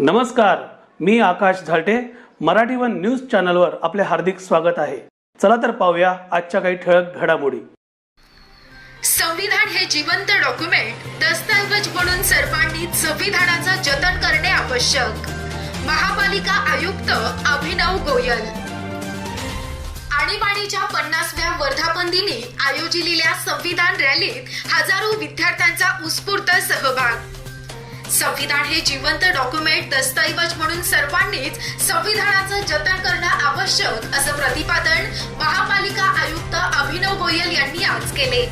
नमस्कार मी Akash Zalte. Marathi one news चॅनलवर आपले हार्दिक स्वागत आहे. चला तर पाहूया आजच्या काही ठळक घडामोडी. संविधान हे जिवंत डॉक्युमेंट दस्तऐवज म्हणून सर्वांनी संविधानाचं जतन करणे आवश्यक. महापालिका आयुक्त अभिनव गोयल. आणीबाणीच्या पन्नासव्या वर्धापन दिनी आयोजिलेल्या संविधान रॅलीत हजारो विद्यार्थ्यांचा उत्स्फूर्त सहभाग. संविधान हे जिवंत डॉक्युमेंट दस्तऐवज म्हणून सर्वांनीच संविधानाचं जतन करणं आवश्यक असं प्रतिपादन महापालिका आयुक्त अभिनव गोयल यांनी आज केले.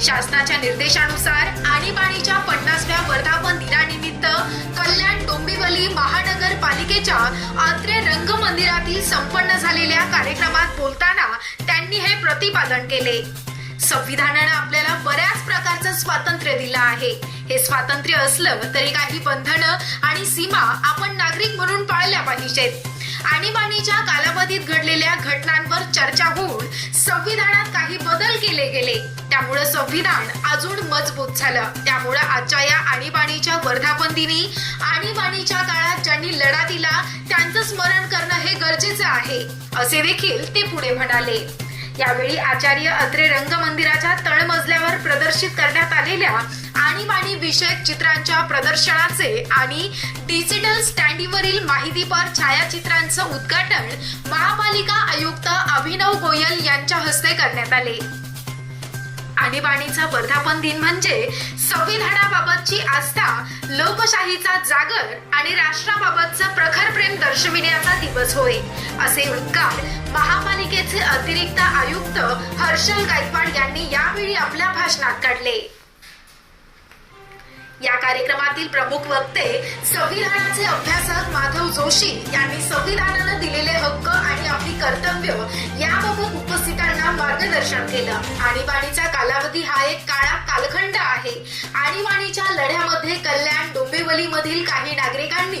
शासनाच्या निर्देशानुसार आणीबाणीच्या पन्नासव्या वर्धापन दिनानिमित्त कल्याण डोंबिवली महानगरपालिकेच्या आत्रे रंगमंदिरातील संपन्न झालेल्या कार्यक्रमात बोलताना त्यांनी हे प्रतिपादन केले. संविधानानं आपल्याला बऱ्याच प्रकारचं स्वातंत्र्य दिलं आहे. हे स्वातंत्र्य असलं तरी काही बंधनं आणि सीमा आपण नागरिक म्हणून पाळल्या पाहिजेत. आणीबाणीच्या कालावधीत घडलेल्या घटनांवर चर्चा होऊन संविधानात काही बदल केले गेले. त्यामुळे संविधान अजून मजबूत झालं. त्यामुळे आजच्या या आणीबाणीच्या वर्धापन दिनी आणीबाणीच्या काळात ज्यांनी लढा दिला त्यांचं स्मरण करणं हे गरजेचं आहे. असे देखील ते पुढे म्हणाले. यावेळी आचार्य अत्रे रंगमंदिराच्या तळमजल्यावर प्रदर्शित करण्यात आलेल्या आणीबाणी विषयक चित्रांच्या प्रदर्शनाचे आणि डिजिटल स्टँडीवरील माहितीपर छायाचित्रांचं उद्घाटन महापालिका आयुक्त अभिनव गोयल यांच्या हस्ते करण्यात आले. आणीबाणीचा वर्धापन दिन म्हणजे संविधानाबाबतची आस्था लोकशाहीचा जागर आणि राष्ट्राबाबतचं प्रखर प्रेम दर्शविण्याचा दिवस होय असे उद्गार महापालिकेचे अतिरिक्त आयुक्त हर्षल गायकवाड यांनी यावेळी आपल्या भाषणात काढले. या कार्यक्रमातील प्रमुख वक्ते संविधानाचे अभ्यासक माधव जोशी यांनी संविधानानं दिलेले हक्क कर्तव्य. याबाबत उपस्थितांना मार्गदर्शन केलं. आणीबाणीचा कालावधी हा एक काळा कालखंड आहे. आणीबाणीच्या लढ्यामध्ये कल्याण डोंबिवलीमधील काही नागरिकांनी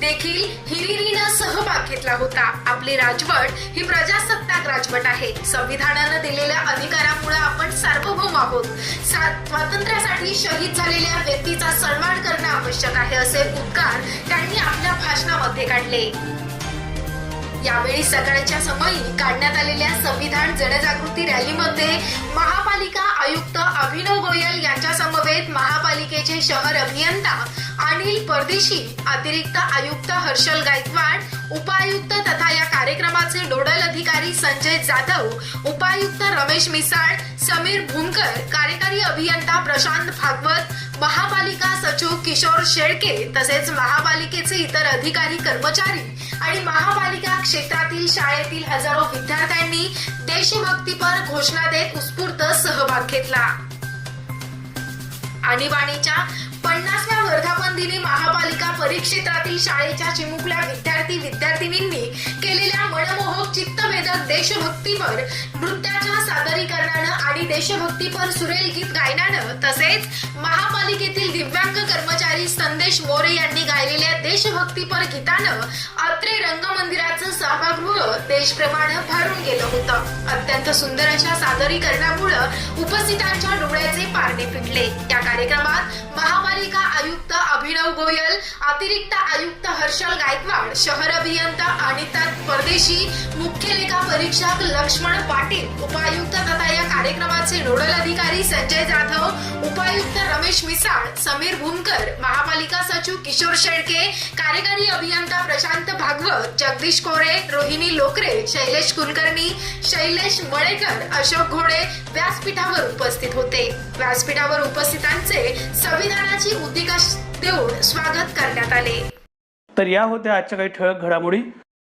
देखील हिरिरीनं सहभाग घेतला होता. आपली राजवट ही प्रजासत्ताक राजवट आहे. संविधानानं दिलेल्या अधिकारामुळे आपण सार्वभौम आहोत. स्वातंत्र्यासाठी शहीद झालेल्या व्यक्तीचा सन्मान करणं आवश्यक आहे असे उद्गार त्यांनी आपल्या भाषणामध्ये काढले. यावेळी सकाळच्या समयी काढण्यात आलेल्या संविधान जनजागृती रॅलीमध्ये महापालिका आयुक्त अभिनव गोयल यांच्या समवेत महापालिकेचे शहर अभियंता अनिल परदेशी अतिरिक्त आयुक्त हर्षल गायकवाड उपायुक्त तथा या कार्यक्रमाचे नोडल अधिकारी संजय जाधव उपायुक्त रमेश मिसाळ समीर भूमकर कार्यकारी अभियंता प्रशांत भागवत महापालिका सचिव किशोर शेळके तसेच महापालिकेचे इतर अधिकारी कर्मचारी आणि महापालिका क्षेत्रातील शाळेतील हजारो विद्यार्थ्यांनी देशभक्तीपर घोषणा देत उत्स्फूर्त सहभाग घेतला. आणीबाणीच्या पन्नासव्या वर्धापन दिनी महापालिका परिक्षेत्रातील शाळेच्या चिमुकल्या विद्यार्थी विद्यार्थिनींनी केलेल्या मनमोहक चित्तवेधक देशभक्तीपर नृत्याच्या सादरीकरणानं आणि देशभक्तीपर सुरेल गीत गायनानं तसेच महापालिकेतील दिव्यांग कर्मचारी संदेश मोरे यांनी गायलेल्या देशभक्तीपर गीतानं अत्रे रंगमंदिराचं सभागृह देशप्रमाणे भरून गेलं होतं. अत्यंत सुंदर अशा सादरीकरणामुळं उपस्थितांच्या डोळ्याचे पारणे या कार्यक्रमात महापालिका आयुक्त अभिनव गोयल अतिरिक्त आयुक्त हर्षल गायकवाड शहर अभियंता अनिता परदेशी मुख्य लेखा परीक्षक लक्ष्मण पाटील उपायुक्त तथा या कार्यक्रमाचे नोडल अधिकारी संजय जाधव उपायुक्त रमेश मिसाळ समीर भूमकर महापालिका सचिव किशोर शेळके कार्यकारी अभियंता प्रशांत भागवत जगदीश कोरे रोहिणी लोकरे शैलेश कुलकर्णी शैलेश मळेकर अशोक घोडे व्यासपीठावर उपस्थित होते. व्यासपीठावर उपस्थितांचे संविधानाची उद्दिका देऊन स्वागत करण्यात आले. तर या होत्या आजच्या काही ठळक घडामोडी.